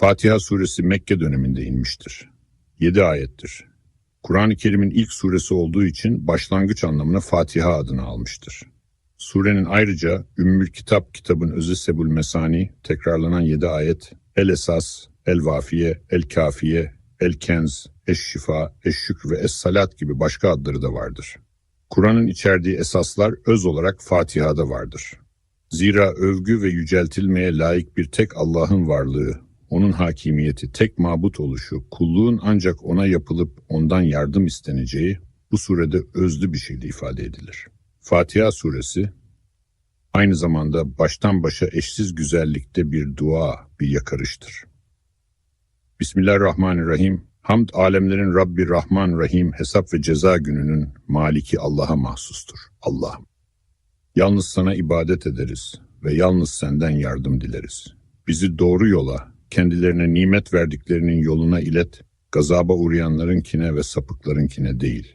Fatiha suresi Mekke döneminde inmiştir. 7 ayettir. Kur'an-ı Kerim'in ilk suresi olduğu için başlangıç anlamına Fatiha adını almıştır. Surenin ayrıca Ümmül Kitap kitabın özü Sebul Mesani tekrarlanan 7 ayet El Esas, El Vafiye, El Kafiye, El Kenz, Eş Şifa, Eş Şükr ve Es Salat gibi başka adları da vardır. Kur'an'ın içerdiği esaslar öz olarak Fatiha'da vardır. Zira övgü ve yüceltilmeye layık bir tek Allah'ın varlığı, onun hakimiyeti, tek mabut oluşu, kulluğun ancak ona yapılıp ondan yardım isteneceği bu surede özlü bir şekilde ifade edilir. Fatiha suresi aynı zamanda baştan başa eşsiz güzellikte bir dua, bir yakarıştır. Bismillahirrahmanirrahim. Hamd alemlerin Rabbi Rahman Rahim hesap ve ceza gününün maliki Allah'a mahsustur. Allah'ım. Yalnız sana ibadet ederiz ve yalnız senden yardım dileriz. Bizi doğru yola, kendilerine nimet verdiklerinin yoluna ilet, gazaba uğrayanlarınkine ve sapıklarınkine değil.